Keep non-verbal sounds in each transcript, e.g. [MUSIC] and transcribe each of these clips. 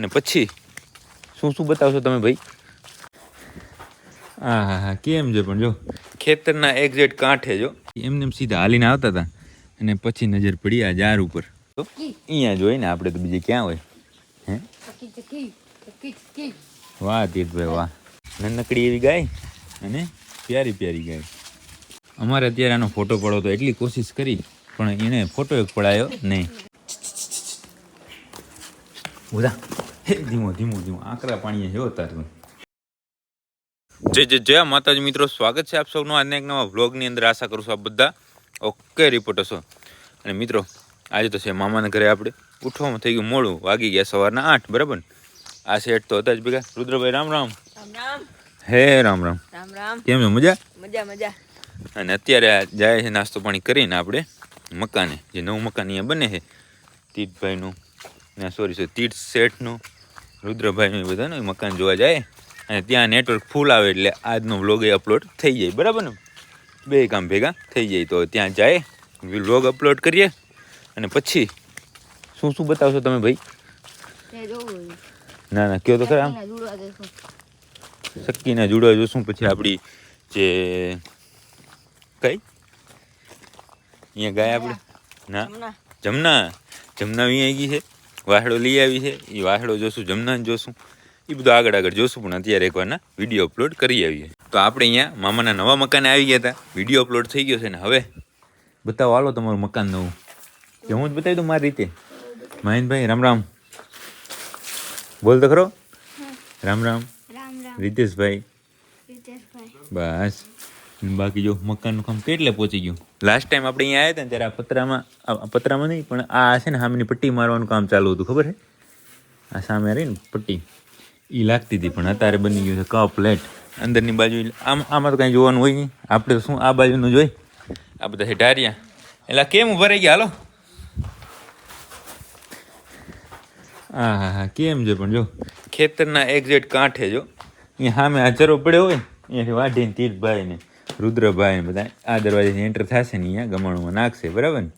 અને પછી? શું શું બતાવશો તમે ભાઈ? હા હા હા કેમ છે પણ જો? ખેતરના એક્ઝેક્ટ કાંઠે જો. એમને એમ સીધા હાલીને આવતા હતા અને પછી નજર પડી આ જાર ઉપર. તો અહીંયા જ હોય ને આપણે તો બીજે ક્યાં હોય? હે? વાહ તીર્થભાઈ વાહ. નાનકડી એવી ગાય? અને પ્યારી પ્યારી ગાય. અમારે અત્યારે આનો ફોટો પડો તો એટલી કોશિશ કરી પણ એને ફોટો એક પડાયો નહીં. ઉદા ધીમો ધીમો ધીમો. આકરા પાણીએ હેવો તારું જય જય જય. માતાજી મિત્રો સ્વાગત છે આપ સૌનું આજના એક નવા વ્લોગની અંદર. આશા કરું છું આપ બધા ઓકે રિપોર્ટર છો. અને મિત્રો આજે તો છે મામાના ઘરે આપણે. ઉઠવામાં થઈ ગયું મોડું. વાગી ગયા સવારના આઠ બરાબર ને? આ સેટ તો હતા જ ભેગા. રુદ્રભાઈ રામ રામ. રામ રામ. હે રામ રામ. રામ રામ. કેમ છે? મજા? મજા મજા. અને અત્યારે આ જાય છે નાસ્તો પાણી કરીને આપણે મકાને. જે નવું મકાન અહીંયા બને છે તીર્થભાઈનું. ના સોરી સોરી તીર્થ શેઠનું રુદ્રભાઈનું એ બધાનું મકાન જોવા જાય. અને ત્યાં નેટવર્ક ફૂલ આવે એટલે આજનો વ્લોગ એ અપલોડ થઈ જાય. બરાબર ને? બે કામ ભેગા થઈ જાય તો ત્યાં જાય વ્લોગ અપલોડ કરીએ અને પછી શું શું બતાવશો તમે ભાઈ? ના ના કયો તો ખરા. આમ સક્કીના જોડવા જોશું પછી આપણી જે કઈ? અહીંયા ગાય આપણે ના જમના જમના અહીંયા ગઈ છે. વાહડો લઈ આવી છે. એ વાહડો જોશું જમનાન જોશું. એ બધું આગળ આગળ જોશું પણ અત્યારે એકવારના વીડિયો અપલોડ કરી આવીએ. તો આપણે અહીંયા મામાના નવા મકાને આવી ગયા હતા. વીડિયો અપલોડ થઈ ગયો છે ને હવે બતાવો હાલો તમારું મકાન નવું. કે હું જ બતાવી દઉં મારી રીતે? મહેનભાઈ રામ રામ. બોલ તો ખરો. રામ રામ. રીતેશભાઈ. બસ. બાકી જો મકાનનું કામ કેટલે પહોંચી ગયું? લાસ્ટ ટાઈમ આપણે અહીંયા આવ્યા હતા ત્યારે આ પતરામાં પતરામાં નહીં, પણ આ છે ને સામેની પટ્ટી મારવાનું કામ ચાલુ હતું, ખબર છે? આ સામે રહી ને પટ્ટી. એ લાગતી હતી, પણ અત્યારે બની ગયું છે કપ પ્લેટ અંદરની બાજુ આમ આમાં તો કાંઈ જોવાનું હોય નહીં. આપણે તો શું આ બાજુનું જોઈ? આ બધા છે ઢારિયા. એટલે કેમ રહી ગયા? હાલો. હા હા હા, કેમ છે પણ જો? ખેતરના એક્ઝેક્ટ કાંઠે જો. અહીંયા સામે ચરો પડ્યો હોય અહીંયાથી વાઢીને તીર્થભાઈને રુદ્રભાઈ બધા આ દરવાજેથી એન્ટર થશે ને અહીંયા ગમાણમાં નાખશે બરાબર ને?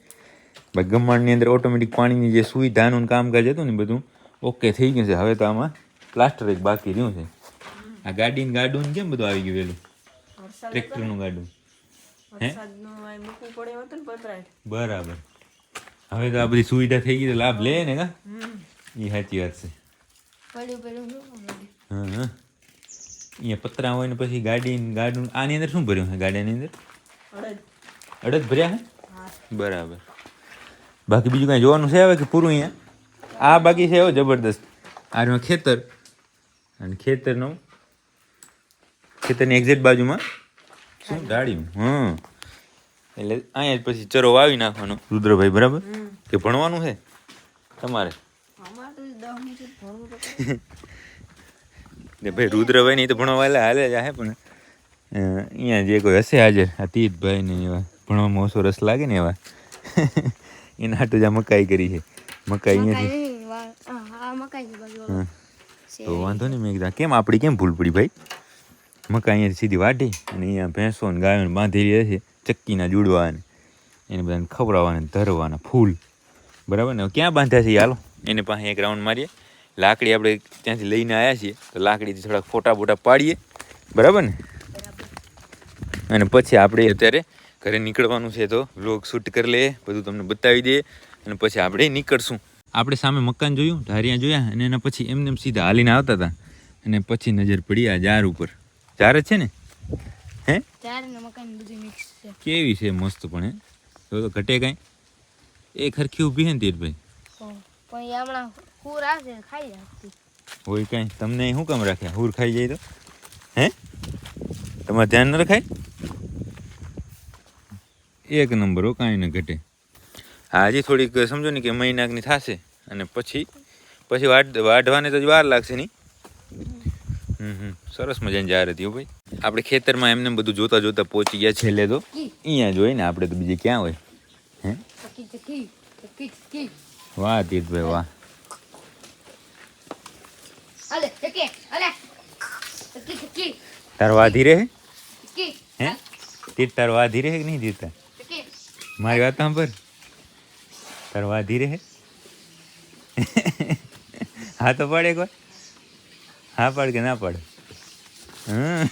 ભાઈ ગમાણની અંદર ઓટોમેટિક પાણીની જે સુવિધાનું કામકાજ હતું ને બધું ઓકે થઈ ગયું છે. હવે તો આમાં પ્લાસ્ટર એક બાકી રહ્યું છે. આ ગાડીનું ગાડું કેમ બધું આવી ગયું વેલું ટ્રેક્ટરનું ગાડું. હે? બરાબર. હવે તો આ બધી સુવિધા થઈ ગઈ તો લાભ લે ને કા? એ સાચી વાત છે. હા હા અહીંયા પતરા હોય ને પછી ગાડી ગાડું આની અંદર શું ભર્યું છે ગાડીની અંદર? અડદ અડદ ભર્યા છે? બરાબર. બાકી બીજું કાંઈ જોવાનું છે હવે કે પૂરું અહીંયા? આ બાકી છે એવો જબરદસ્ત. આમાં ખેતર. અને ખેતરનું ખેતરની એક્ઝેક્ટ બાજુમાં શું? ગાડીનું. હં એટલે અહીંયા જ પછી ચરો વાવી નાખવાનો. રુદ્રભાઈ બરાબર? કે ભણવાનું છે? તમારે [LAUGHS] અમારે તો દસ મિનિટ ભણવું તો પડે. ને ભાઈ રુદ્રભાઈ ની તો ભણવા હાલે જ હે પણ અહીંયા જે કોઈ હશે હાજર આ તીર્થભાઈ ને એવા ભણવામાં ઓછો રસ લાગે ને એવા. [LAUGHS] એના હાટુ જ આ મકાઈ કરી છે. મકાઈ અહીંયાથી. તો વાંધો નહીં મેં કીધા કેમ આપણી કેમ ભૂલ પડી ભાઈ? મકાઈ અહીંયાથી સીધી વાઢી અને અહીંયા ભેંસો ને ગાયો ને બાંધેલી છે ચક્કીના જુડવા ને એને બધાને ખવડાવવાના ધરવાના ફૂલ. બરાબર ને? ક્યાં બાંધ્યા છે હાલો એને પાસે એક રાઉન્ડ મારીએ. લાકડી આપણે ત્યાંથી લઈને આવ્યા છીએ. તો લાકડીથી થોડાક ફોટા બોટા પાડીએ. બરાબર ને? અને પછી આપણે અત્યારે ઘરે નીકળવાનું છે તો વ્લોગ શૂટ કરી લઈએ બધું તમને બતાવી દઈએ અને પછી આપણે નીકળશું. આપણે સામે મકાન જોયું ઢારિયા જોયા અને એના પછી એમને એમ સીધા હાલીને આવતા હતા. અને પછી નજર પડી આ જાર ઉપર. જાર જ છે ને? હે? કેવી છે મસ્ત પણ હે. તો તો ઘટે કાંઈ. એ ખરખી ઊભી હે ને તીરભાઈ પણ હમણાં પૂર આવશે ખાઈ જાય હોય કાંઈ? તમને શું કામ રાખ્યા? હુર ખાઈ જાય તો? હે? તમારે ધ્યાન ન રખાય? એક નંબર હો કાંઈ ન ઘટે. હજી થોડીક સમજો ને કે મહિનાકની થશે. અને પછી પછી વાઢ વાઢવાને તો જ વાર લાગશે નહીં. હમ સરસ મજાની જાહેર હતી ભાઈ. આપણે ખેતરમાં એમને બધું જોતા જોતા પહોંચી ગયા છેલ્લે તો. અહીંયા જોઈએ ને આપણે તો બીજે ક્યાં હોય? હે? વાહ તીર્થભાઈ વાહ. અલે ચકી અલે ચકી ચકી તાર વાધી રહે ચકી હે તીર્થ તાર વાધી રહે કે નહીં તીર્થ ચકી મારી વાત સાંભળ તાર વાધી રહે હા તો પાડે કોઈ હા પાડ કે ના પાડ હમ.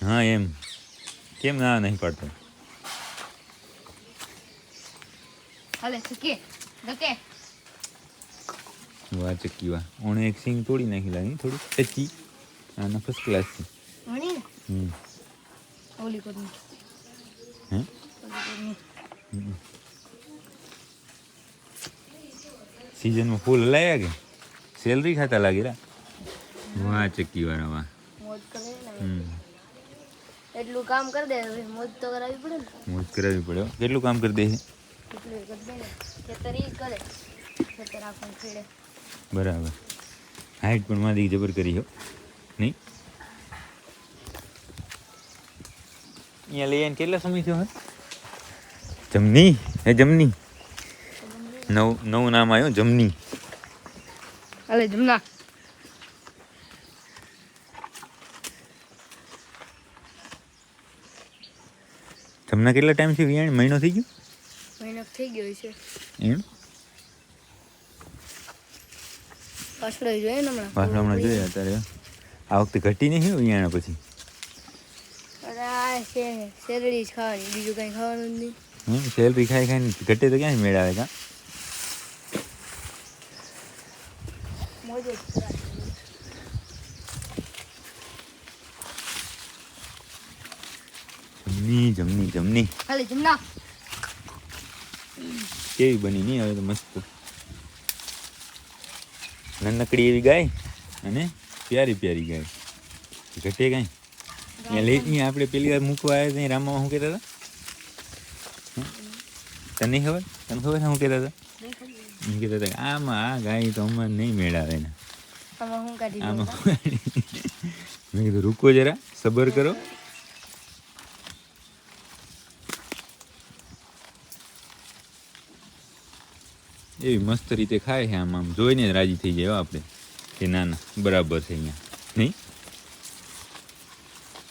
હા એમ કેમ ના નહીં પાડતો હાલે ચકી ધકે વાહ ચક્કી વાહ ઓણે એક સિંગ તોડી નાખી લાગી થોડી ટચી આના ફર્સ્ટ ક્લાસ છે. હમ. ઓલી કોની હે. સિઝનમાં ફૂલ હલાયા કે? સેલરી ખાતા લાગી રા વાહ ચક્કી વાળા વાહ મોજ કરે એટલું કામ કરી દે હવે મોજ તો કરાવી પડે ને. મોજ કરાવી પડે કેટલું કામ કરી દે છે? એટલું કરી દે ને. ખેતર ઈ કરે. ખેતર આપણને ખેડે. બરાબર. હાઈટ પણ મારી જબર કરી હો. નહીં? અહીંયા લઈ આવીને કેટલા સમય થયો જમની? હે જમની. નવ નવું નામ આવ્યું જમની. અલે જમના જમના કેટલા ટાઈમથી વિયાણ મહિનો થઈ ગયો? મહિનો થઈ ગયો છે એમ? પાછળ જોઈએ ને હમણાં. પાછળ હમણાં જોયા અત્યારે આ વખતે ઘટી નહીં વિયાણા પછી? અરે આ છે શેરડી જ ખાવાની બીજું કંઈ ખાવાનું જ નહીં. હમ સેલરી ખાઈ ખાઈને ઘટે તો ક્યાંય મેળ આવે કા? મોજ જ કરાય. જમની જમની જમની. હાલે જમના. કેવી બની? નહીં હવે તો મસ્ત. નાનકડી એવી ગાય અને પ્યારી પ્યારી ગાય. ઘટે ગાય. અહીંયા લઈ અહીંયા આપણે પેલી વાર મૂકવા આવ્યા ત્યાં રામામાં શું કહેતા હતા? તને નહીં ખબર? તને ખબર છે શું કહેતા હતા? એમ કહેતા હતા આમાં આ ગાય તો અમારે નહીં મેળાવે ને. આમાં મેં કીધું રૂકો જરા સબર કરો. એવી મસ્ત રીતે ખાય છે આમ આમ. જોઈને જ રાજી થઈ જાય આપણે. કે ના ના બરાબર છે અહીંયા. નહીં?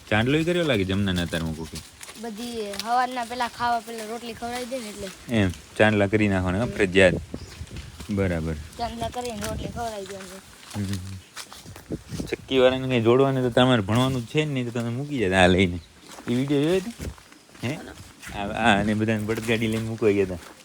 ચાંદલો કર્યો લાગે જમના તારમાં કોકે? બધી હવારના પેલા ખાવા પેલા રોટલી ખવડાવી દે ને એટલે. એમ ચાંદલા કરી નાખવાના ફરજિયાત. બરાબર. ચાંદલા કરીને રોટલી ખવડાવી દેવાની. ચક્કી વાળાને કંઈ જોડવાને તો તમારે ભણવાનું છે ને નહીં તો તમે મૂકી જતા આ લઈને. એ વીડિયો જોયો હે? આ આ અને બધાને બળદગાડી લઈને મૂકવા ગયા હતા.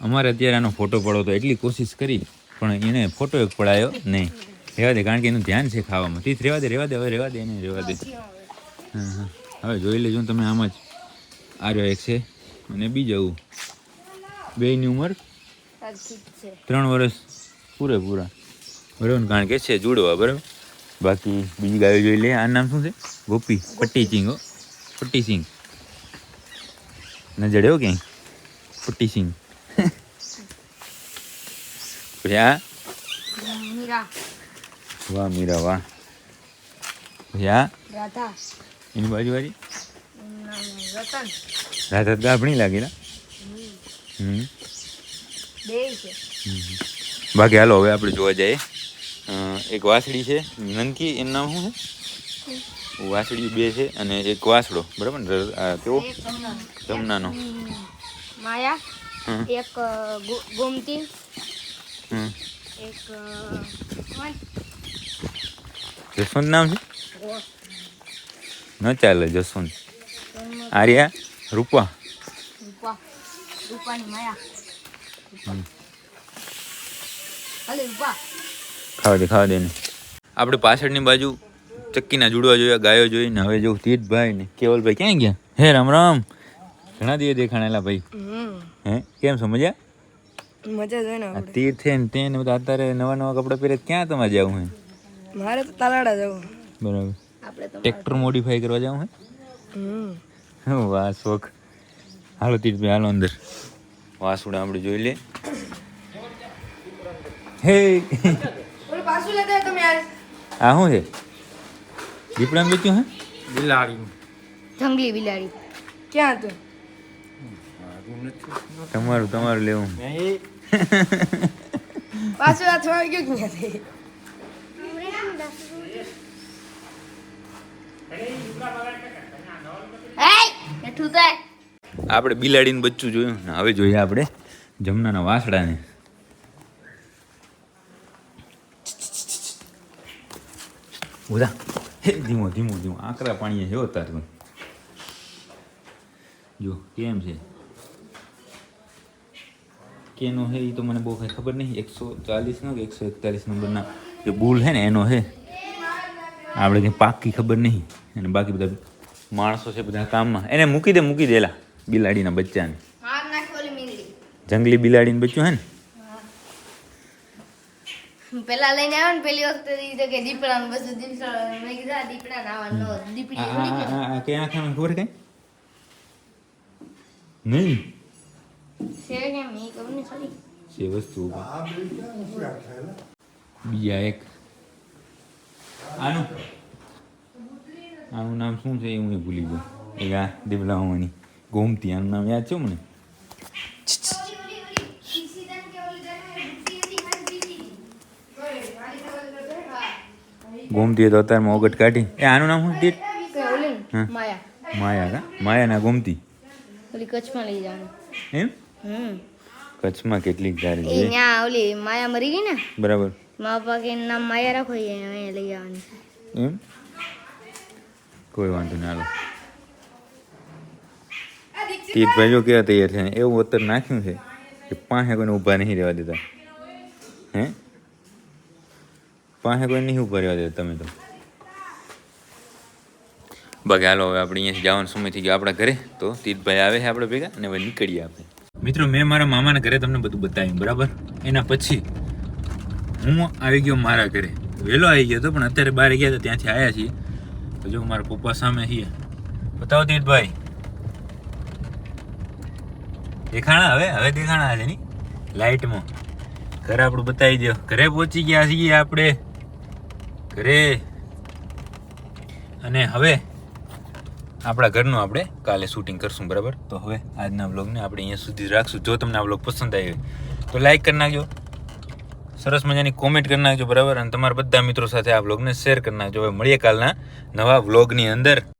અમારે અત્યારે આનો ફોટો પડો તો એટલી કોશિશ કરી, પણ એને ફોટો એક પડાયો નહીં. રહેવા દે, કારણ કે એનું ધ્યાન છે ખાવામાં. તીથ રહેવા દે રહેવા દે, હવે રહેવા દે, એને રહેવા દે. હા હવે જોઈ લેજો તમે આમ જ. આર્યો એક છે અને બીજો બેયની ઉંમર? ત્રણ વર્ષ. પૂરેપૂરા. બરાબર? કારણ કે છે જોડવા, બરાબર? બાકી બીજી ગાયો જોઈ લે. આ નામ શું છે? ગોપી. પટ્ટી સિંહ પટ્ટી સિંગ ન જડ્યો ક્યાંય? પટ્ટી સિંગ. પછી વાહ મીરા વાહ. રાધા. એની એનું રતન. રાધા તો આપણી લાગેલા હમ. હમ. બાકી હાલો હવે આપણે જોવા જઈએ. એક વાસળી છે નનકી એનું નામ શું છે? વાસળી બે છે અને એક વાસડો બરાબર ને? કેવો? જમનાનો માયા એક ગોમતી એક જસવંત નામ છે? ન ચાલે જસવંત. આર્યા રૂપા. રૂપા. રૂપાની માયા. ખાવા દે ખાવા દે આપણે પાછળની બાજુ ચક્કીના જુડવા જોયા ગાયો જોઈને હવે જો તીર્થભાઈ ને કેવલભાઈ ક્યાં ગયા? હે રામ રામ. ઘણા દિવસ દેખાણેલા ભાઈ. હે કેમ છો મજા? મજા જ આ તીર્થ ને તે ને બધા અત્યારે નવા નવા કપડાં પહેરે ક્યાં તમારે જવું હે? મારે તો તાલાડા જવું. બરાબર. આપણે તો ટ્રેક્ટર મોડિફાઈ કરવા જવું હે? હં, વાહ શોખ. હાલો તીર્થભાઈ હાલો અંદર. વાસુડા આપણે જોઈ લે. હે. ઓલું પાછું લેતા તમે આ શું છે? દીપડા વેચ્યું હે? બિલાડી જંગલી બિલાડી. ક્યાં હતું? તમારું તમારું લેવું. પાછું આ થવા ગયું ક્યાં હેઠું થાય આપણે બિલાડીનું બચ્ચું જોયું. ને હવે જોઈએ આપણે જમનાના વાસડાને ને હે ધીમો ધીમો ધીમો. આકરા પાણીએ છે તાર જો કેમ છે? કેનો હે એ તો મને બહુ કંઈ ખબર નહીં. એકસો ચાલીસનો કે એકસો એકતાલીસ નંબરના? જે બુલ છે ને એનો હે. આપણે કંઈ પાકી ખબર નહીં. અને બાકી બધા માણસો છે બધા કામમાં. એને મૂકી દે મૂકી દેલા બિલાડીના બચ્ચાને. જંગલી બિલાડીને બચ્યું હે ને? પેલા લઈને આવ્યો ને પેલી વખતે તો કે દીપડાનું બધું દીપડો મેં કીધું આ દીપડા ના આવવાનું દીપડી કે ઉડી આ- ગઈ. આ- આ ક્યાં ખાવાનું ખબર કઈ? નહીં. કેમ એ ખબર વસ્તુ બીજા એક. આનું. આનું નામ શું છે એ હું ભૂલી ગયો. એક આ દીપલાઓની ગોમતી આનું નામ યાદ છે મને? ગોમતી તો અત્યારમાં ઓગટ કાઢી એ આનું નામ શું દીપ કે ઓલી ને, હા. માયા માયા કા માયાના ગોમતી ઓલી કચ્છમાં લઈ જવાનું એમ હમ કચ્છમાં કેટલીક તારી એ છે ત્યાં ઓલી માયા મરી ગઈ ને બરાબર મા પપ્પા કે એનું નામ માયા રાખો એ અહીંયા લઈ આવવાની એમ કોઈ વાંધો ના હાલો તીર્થભાઈ જો કેવા તૈયાર છે એવું અત્યારે નાખ્યું છે કે પાસે કોઈને ઊભા નહીં રહેવા દેતા હે પાસે કોઈ નહીં ઊભા રહેવા દેતા તમે તો. બાકી હાલો હવે આપણે અહીંયા જવાનો સમય થઈ ગયો આપણા ઘરે. તો તીર્થભાઈ આવે છે આપણે ભેગા અને હવે નીકળીએ આપણે. મિત્રો મેં મારા મામાના ઘરે તમને બધું બતાવ્યું બરાબર? એના પછી હું આવી ગયો મારા ઘરે. વહેલો આવી ગયો હતો પણ અત્યારે બહાર ગયા હતા ત્યાંથી આવ્યા છીએ. તો જો મારા પપ્પા સામે છીએ. બતાવો તીર્થભાઈ. દેખાણા હવે? હવે દેખાણા છે ની? લાઇટમાં ઘર આપણું બતાવી દો ઘરે પહોંચી ગયા છીએ આપણે. ઘરે. અને હવે આપણા ઘરનું આપણે કાલે શૂટિંગ કરશું, બરાબર? તો હવે આજના બ્લોગને આપણે અહીંયા સુધી રાખશું. જો તમને આ બ્લોગ પસંદ આવ્યો તો લાઈક કરી નાખજો. સરસ મજાની કોમેન્ટ કરી નાખજો, બરાબર? અને તમારા બધા મિત્રો સાથે આ બ્લોગને શેર કરી નાખજો. હવે મળીએ કાલના નવા વ્લોગની અંદર.